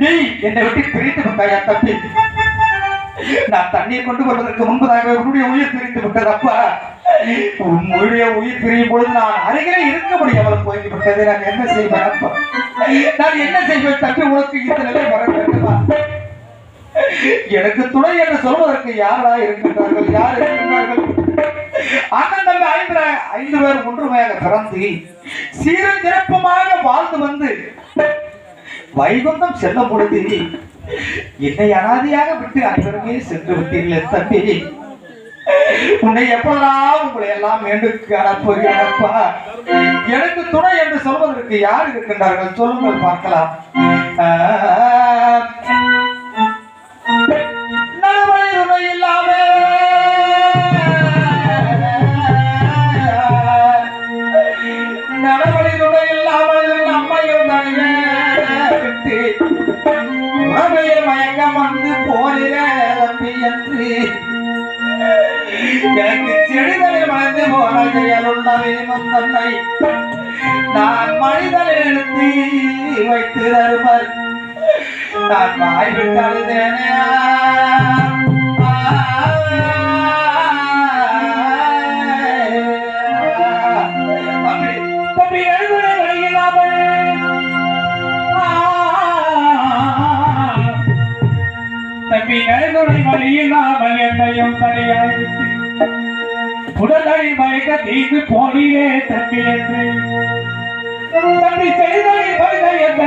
நீ என்னை விட்டு பிரித்து விட்டாயா தம்பி? நான் தண்ணீர் கொண்டு வருவதற்கு முன்பதாக உன்னுடைய உயிர் பிரித்து விட்டது அப்பா. உன்னுடைய உயிர் பிரியும் பொழுது நான் அருகிலே இருக்க முடியாமல் போய்விட்டது நான் என்ன செய்வேன்? நான் என்ன செய்வேன்? தப்பி உனக்கு இந்த நிலை வர வேண்டுமா? எனக்கு துணை என்று சொல்வதற்கு யாரா இருக்கின்றார்கள்? யார் இருக்கின்றார்கள்? அண்ணன் தம்பி ஐந்து ஐந்து பேர் ஒன்றுமையாக பிறந்து சீரும் சிறப்புமாக வாழ்ந்து வந்து வைகுந்தம் செல்ல பொழுது என்னை அனாதியாக விட்டு அனைவருமே சென்று விட்டீர்கள் தம்பி. உன்னை எப்பொழுதெல்லாம் உங்களை எல்லாம் மீண்டுக்கு எனக்கு துணை என்று சொல்வதற்கு யார் இருக்கின்றார்கள்? சொல்லுங்கள் பார்க்கலாம். நடுவழி துணை நடுவழி துணை இல்லாமல் நம்மையும் தனியே. விட்டு மயக்கம் வந்து போரிட எனக்கு செடிகளை மறந்து போன செயலுள்ள வேணும் நான் மனிதனை எடுத்து வைத்து தருவர். நான் வாய் விட்டு தம்பி, எழுதுரை நடைமுறை வழியில்லாமல் என்னையும் தனியாக உடலை மயக்க தீர்ந்து போனியே தம்பி என்று தம்பி செய்தலை என்ற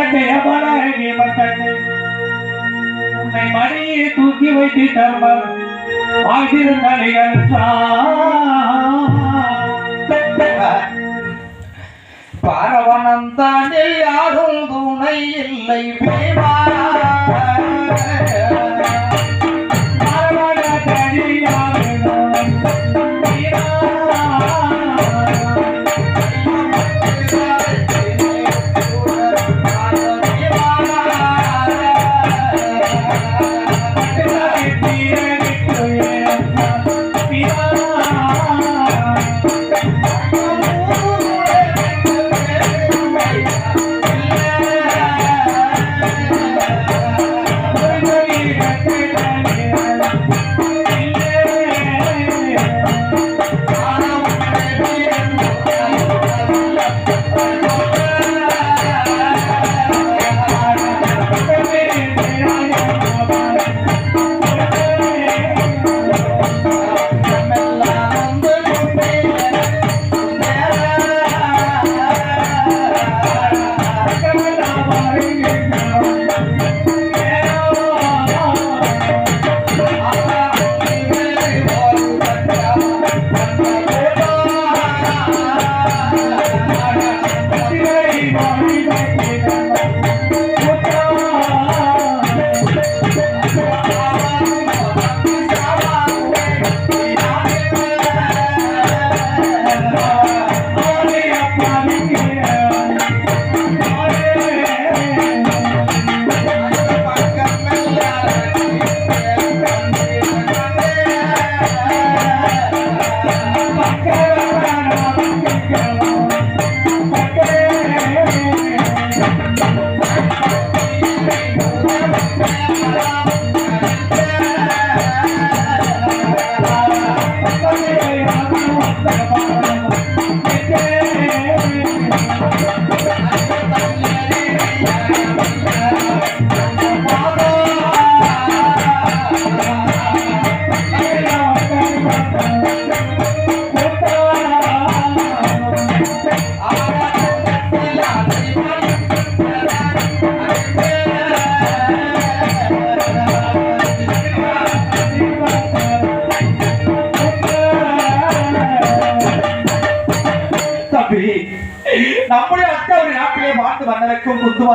உன்னை மடியை தூக்கி வைத்து தர்மம் பாரவனம் யாரும் துணை இல்லை வேவா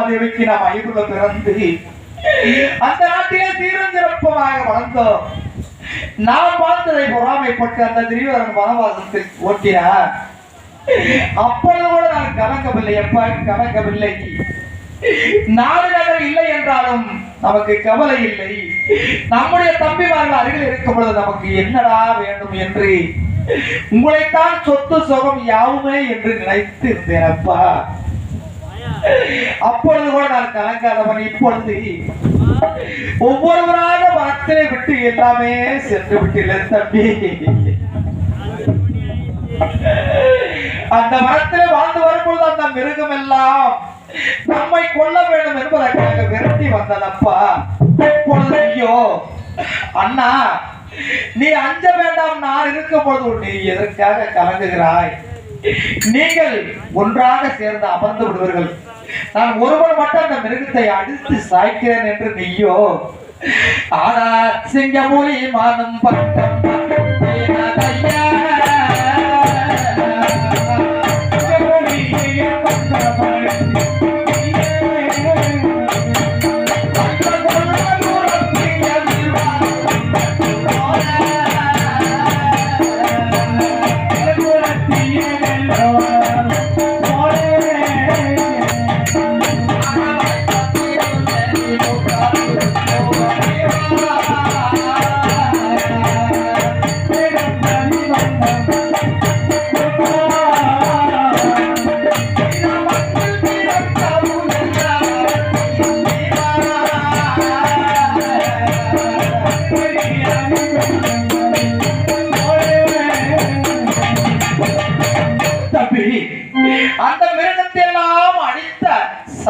மன்னருக்கும் நாம் ஐபுல பிறந்து அந்த நாட்டிலே சீரும் சிறப்பமாக வளர்ந்தோம். நாம் பார்த்ததை பொறாமைப்பட்டு அந்த திரிவரன் வனவாசத்தில் ஓட்டினார். அப்பொழுது கூட நான் கலங்கவில்லை எப்ப கலங்கவில்லை. நாடு நகர் இல்லை என்றாலும் நமக்கு கவலை இல்லை. நம்முடைய தம்பிமார்கள் அருகில் இருக்கும் பொழுது நமக்கு என்னடா வேண்டும் என்று உங்களைத்தான் சொத்து சுகம் யாவுமே என்று நினைத்து இருந்தேன் அப்பா. அப்பொழுது கூட நான் கலங்காதவன் இப்பொழுது. ஒவ்வொருவராக மரத்திலே விட்டு எல்லாமே சென்று விட்டீர்கள் தம்பி. அந்த மரத்திலே வாழ்ந்து வரும்பொழுது அந்த மிருகம் எல்லாம் நம்மை கொல்ல வேண்டும் என்பதற்காக விரட்டி வந்ததப்பா. இப்பொழுது ஐயோ அண்ணா நீ அஞ்ச வேண்டாம் நான் இருக்கும் பொழுது நீ எதற்காக கலங்குகிறாய்? நீங்கள் ஒன்றாக சேர்ந்து அமர்ந்து விடுவீர்கள். நான் ஒருவன் மட்டும் அந்த மிருகத்தை அடித்து சாய்க்கிறேன் என்று நீயோ. ஆனா சிங்கமூலி மானம் பட்டம்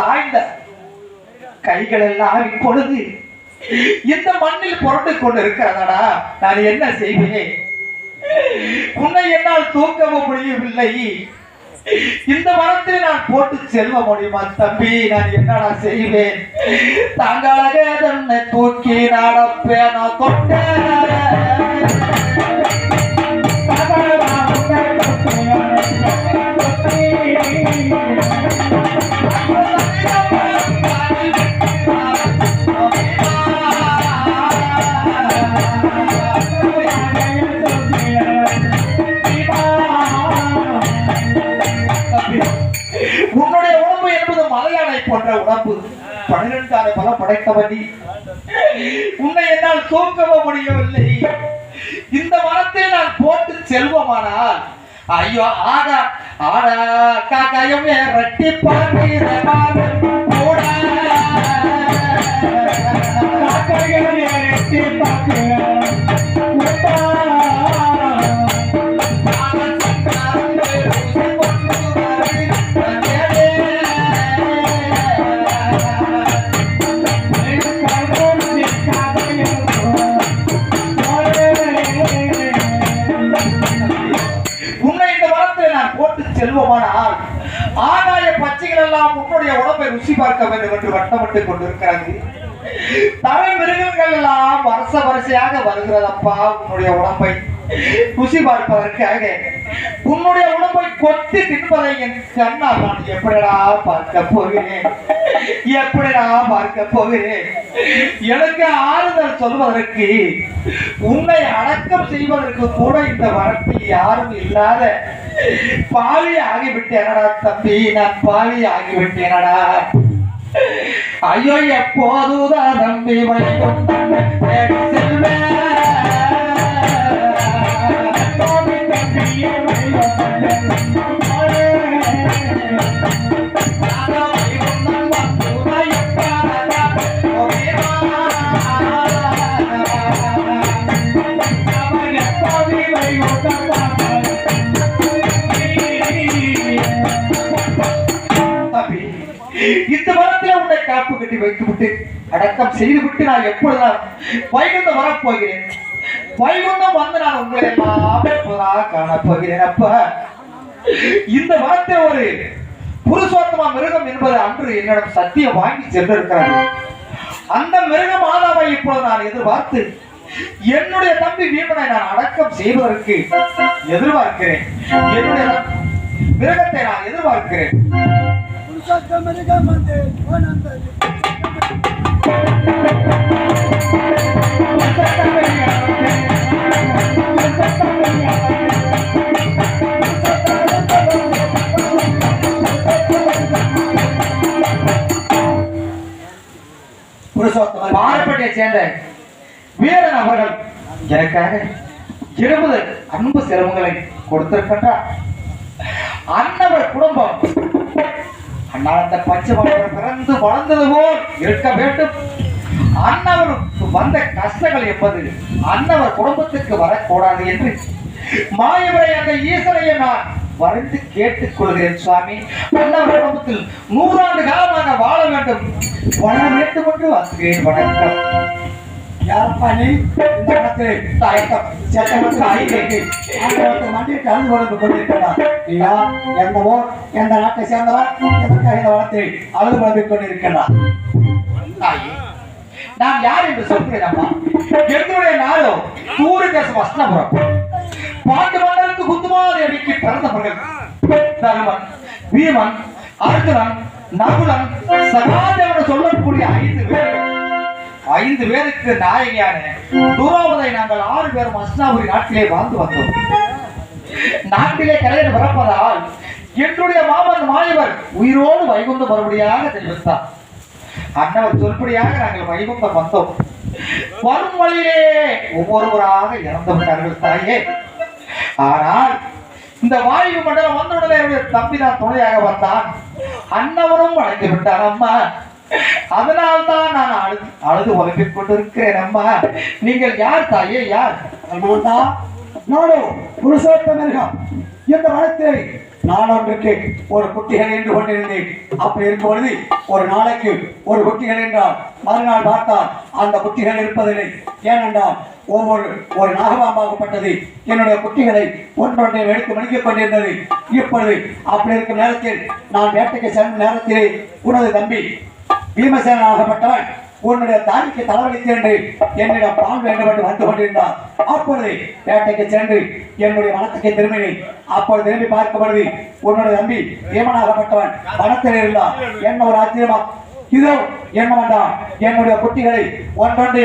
சாய்ந்த கைகள் எல்லாம் இப்பொழுது இந்த மண்ணில் புரண்டு கொண்டு இருக்கிறதடா நான் என்ன செய்வேன்? உன்னை என்னால் தூக்கவும் முடியவில்லை. இந்த மரத்தில் நான் போட்டு செல்ல முடியுமா தம்பி? நான் என்னடா செய்வேன்? தாங்களாக தன்னை தூக்கி நடப்பேனோ தொட்டேன் படைத்தவன் உன்னை என்னால் தூக்கவும் முடியவில்லை. இந்த மரத்தை நான் போட்டு செல்வமானால் ஐயோ ஆடா ஆடா காக்காயம் ரட்டி பாட்டி செல்வமான ஆள் செல்வமானால் ஆகாய பச்சைகள் எல்லாம் உன்னுடைய உடம்பை ருசி பார்க்க வேண்டும் என்று வட்டமிட்டு கொண்டிருக்கிறது. தரை மிருகங்கள் எல்லாம் வருஷ வரிசையாக வருகிறதப்பா உன்னுடைய உடம்பை ருசி பார்ப்பதற்காக. உன்னுடைய உடம்பை கொத்தி தின்பதை என் கண்ணால் நான் எப்படிடா பார்க்க போகிறேன்? எப்படிடா பார்க்க போகிறேன்? எனக்கு ஆறுதல் சொல்வதற்கு உன்னை அடக்கம் செய்வதற்கு கூட இந்த வரத்தில் யாரும் இல்லாத பாவி ஆகிவிட்டேனடா தம்பி. நான் பாவி ஆகிவிட்டேனடா. ஐயோ எப்போதுதான் தம்பி வைக்கும் செல்வேன். இந்த மரத்தில் உன்னை காப்பு கட்டி வைத்து விட்டு அடக்கம் செய்து விட்டு நான் எப்பொழுதுதான் வைகுந்தம் வரப்போகிறேன் வைகுந்தம் வந்து நான் உங்களை எல்லாம் காணப்போகிறேன் அப்ப. இந்த மரத்தில் ஒரு புருஷோத்தம மிருகம் என்பது அன்று என்னிடம் சத்தியம் வாங்கி சென்றிருக்கிறது அந்த மிருக மாதாவை இப்பொழுது நான் எதிர்பார்த்து என்னுடைய தம்பி வீமனை நான் அடக்கம் செய்வதற்கு எதிர்பார்க்கிறேன். என்னுடைய மிருகத்தை நான் எதிர்பார்க்கிறேன். ஓனந்தரி Thank பாரப்பட்டியை சேர்ந்த வீரன் அவர்கள் எனக்காக இருபது அன்பு சிரமங்களை கொடுத்திருக்கின்றார். அன்னவர் குடும்பம் அன்னாரத்த பச்சை பிறந்து வளர்ந்தது போல் இருக்க வேண்டும். அன்னவருக்கு வந்த கஷ்டங்கள் என்பது அன்னவர் குடும்பத்துக்கு வரக்கூடாது என்று மாயவரை அந்த ஈசனையை நான் வரைந்து கேட்டுக் கொள்கிறேன் சுவாமி. அன்னவர் குடும்பத்தில் நூறாண்டு காலமாக வாழ வேண்டும். வாழ வேண்டும் என்று வந்தேன் வணக்கம். யாரப்பா நீ இந்த இடத்தில் தாயக்கம் சட்டமன்ற ஐக்கியத்தை ஆண்டவருக்கு கொண்டிருக்கிறார். யார் எந்த ஊர்? எந்த நாட்டை சேர்ந்தவர்? எதற்காக இந்த வளத்தை அழுது கொண்டிருக்கிறார். நான் யார் என்று சொல்கிறேன் அம்மா. என்னுடைய நாடோ தூர தேசம் அஸ்னபுரம் பாண்டு மன்னருக்கு குத்துமாதேவிக்கு பிறந்தவர்கள். தருமன் வீமன் அர்ஜுனன் நம்முடன் சகாதேவன் சொல்லக்கூடிய ஐந்து பேர். ஐந்து பேருக்கு நாயகியான துரோபதை நாங்கள் ஆறு பேரும் அஸ்னாபுரி நாட்டிலே வாழ்ந்து வந்தோம். நாட்டிலே கலைஞர் பிறப்பதால் என்னுடைய மாமன் மாயவர் உயிரோடு வைகுந்த மறுபடியாக தெரிவித்தார் அண்ணவர் சொல்படியாக நாங்கள் வைகுந்தம் வந்தோம். வரும் வழியிலே ஒவ்வொருவராக இறந்து விட்டார்கள் தாயே. ஆனால் இந்த வாயு மண்டலம் வந்தவுடனே என்னுடைய தம்பி தான் துணையாக வந்தான். அன்னவரும் அழைத்து விட்டார் அம்மா அதனால்தான் நான் அழுது அழுது உழைப்பிக் கொண்டிருக்கிறேன் அம்மா. நீங்கள் யார் தாயே யார்? நானோ புருஷோத்தமிருகம் இந்த இந்த நான் ஒன்றுக்கு ஒரு குட்டிகள் என்று கொண்டிருந்தேன். அப்படி இருக்கும் பொழுது ஒரு நாளைக்கு ஒரு குட்டிகள் என்றால் மறுநாள் பார்த்தால் அந்த குட்டிகள் இருப்பதில்லை. ஏனென்றால் ஒவ்வொரு ஒரு நாகபாம்பாகப்பட்டது என்னுடைய குட்டிகளை ஒன்றொன்றை எடுத்து மடித்துக் கொண்டிருந்தது. இப்பொழுது அப்படி இருக்கும் நேரத்தில் நான் வேட்டைக்கு சென்ற நேரத்திலே உனது தம்பி பீமசேனாகப்பட்டவன் உன்னுடைய தாய்க்கு தலைவலித்து என்று என்னிடம் பால் வேண்டும் என்று வந்து கொண்டிருந்தார். அப்பொழுது வேட்டைக்கு சென்று என்னுடைய வனத்துக்கு திரும்பினேன். அப்பொழுது திரும்பி பார்க்கும் பொழுது உன்னுடைய தம்பி பீமனாகப்பட்டவன் வனத்தில் இருந்தார். என்ன ஒரு ஆச்சரியமா இதோ என்ன வேண்டாம் என்னுடைய குட்டிகளை ஒன்றொன்று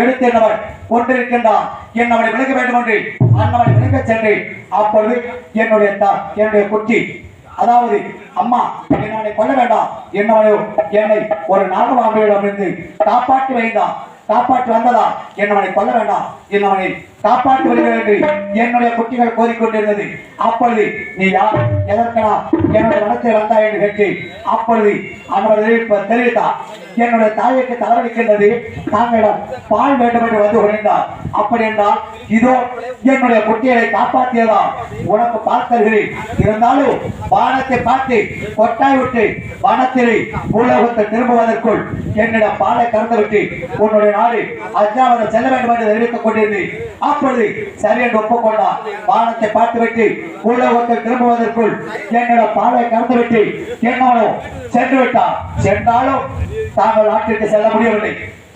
எடுத்து என்னவன் கொண்டிருக்கின்றான். என்னவனை விளக்க வேண்டும் என்று அன்னவனை விளக்க சென்று அப்பொழுது என்னுடைய தா என்னுடைய குட்டி அதாவது அம்மா என்னை கொல்ல வேண்டாம். என்னவனையோ என்னை ஒரு நாகபாம்பியிடமிருந்து காப்பாற்றி வைந்தான் காப்பாற்றி வந்ததா? என்னவனை கொல்ல வேண்டாம். என்னவனை காப்பாற்றி வருகிறேன் என்று என்னுடைய குட்டிகள் கோரிக்கொண்டிருந்தது அப்பொழுது நீ யார்? எதற்கனா என்னுடைய மனத்தில் வந்தாய் என்று கேட்டு அப்பொழுது அவர் தெரிவித்தார் என்னுடைய தாய்க்கு தலைவலிக்கின்றது தாங்களிடம் பால் வேண்டும் என்று வந்து உழைந்தார் அப்படி என்றால் இதோ என்னுடைய குட்டிகளை காப்பாற்றியதா? உனக்கு பார்த்தீர்கள் இருந்தாலும் வானத்தை பார்த்து கொட்டாய் விட்டு வானத்திலே பூலோகத்தை திரும்புவதற்குள் என்னிடம் பாலை கறந்துவிட்டு உன்னுடைய நாடு அஜாவதம் செல்ல வேண்டும் என்று தெரிவித்துக் கொண்டிருந்தேன். அப்பொழுது சரி என்று ஒப்புக்கொண்டார் வானத்தை பார்த்துவிட்டு பூலோகத்தில் திரும்புவதற்குள் என்னிடம் பாலை கறந்துவிட்டு என்னவனோ சென்று விட்டார். சென்றாலும் தாங்கள் நாட்டிற்கு செல்ல முடியவில்லை.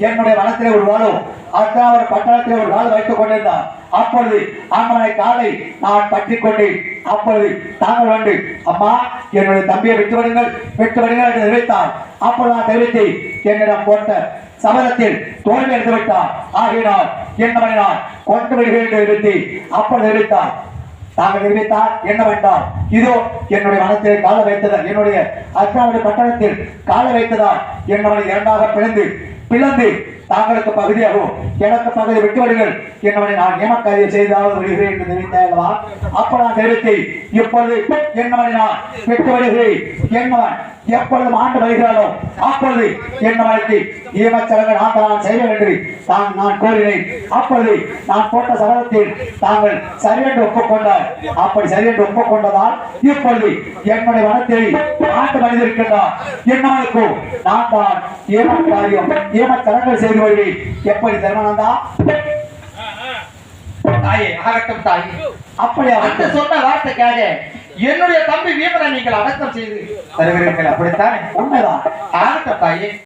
என்னுடைய வனத்திலே ஒரு வாழும் அதான் ஒரு பட்டணத்திலே ஒரு வாழ வைத்துக் கொண்டிருந்தார். அப்பொழுது அம்மனை காலை நான் பற்றி கொண்டேன். அப்பொழுது தாங்கள் வந்து அம்மா என்னுடைய தம்பியை விட்டு விடுங்கள் விட்டு விடுங்கள் என்று தெரிவித்தார் அப்பொழுது நான் தெரிவித்து என்னிடம் போட்ட சபதத்தில் தோல்வி எடுத்து விட்டார் ஆகினார் என்னவனை நான் கொண்டு விடுகிறேன் என்று தெரிவித்து அப்பொழுது தெரிவித்தார். தாங்கள் நிர்மித்தால் என்னவென்றால் இதோ என்னுடைய மனத்தில் கால வைத்ததால் என்னுடைய அச்சாவுடைய பட்டணத்தில் கால வைத்ததால் என்னவனை இரண்டாக பிளந்து பிளந்து தாங்களுக்கு பகுதியாகவும் எனக்கு பகுதி விட்டு விடுங்கள் என்னவனை நான் ஏமக்காரியம் செய்தாவது விடுகிறேன் என்று தெரிவித்தேன் அப்ப நான் தெரிவித்தேன் இப்பொழுது என்னவனை நான் விட்டு விடுகிறேன் என்னவன் எப்பொழுது ஆண்டு வருகிறானோ அப்பொழுது என்னவனுக்கு ஈமச்சடங்கு நான் தான் செய்வேன் என்று தான் நான் கோரினேன் அப்பொழுது நான் போட்ட சபதத்தில் தாங்கள் சரியென்று ஒப்புக்கொண்டார். அப்படி சரியென்று ஒப்புக்கொண்டதால் இப்பொழுது என்னுடைய வனத்தில் ஆண்டு மனிதிருக்கின்றார். என்னவனுக்கு நான் தான் ஏமக்காரியம் ஏமச்சடங்கு செய்து வருவேன். எப்படி தர்மனந்தா தாயே ஆகட்டும் தாயே. அப்படி அந்த சொன்ன வார்த்தைக்காக என்னுடைய தம்பி வீமனை நீங்கள் அடக்கம் செய்து தருகிறீர்கள். அப்படித்தான் உண்மைதான். ஆகட்ட தாயே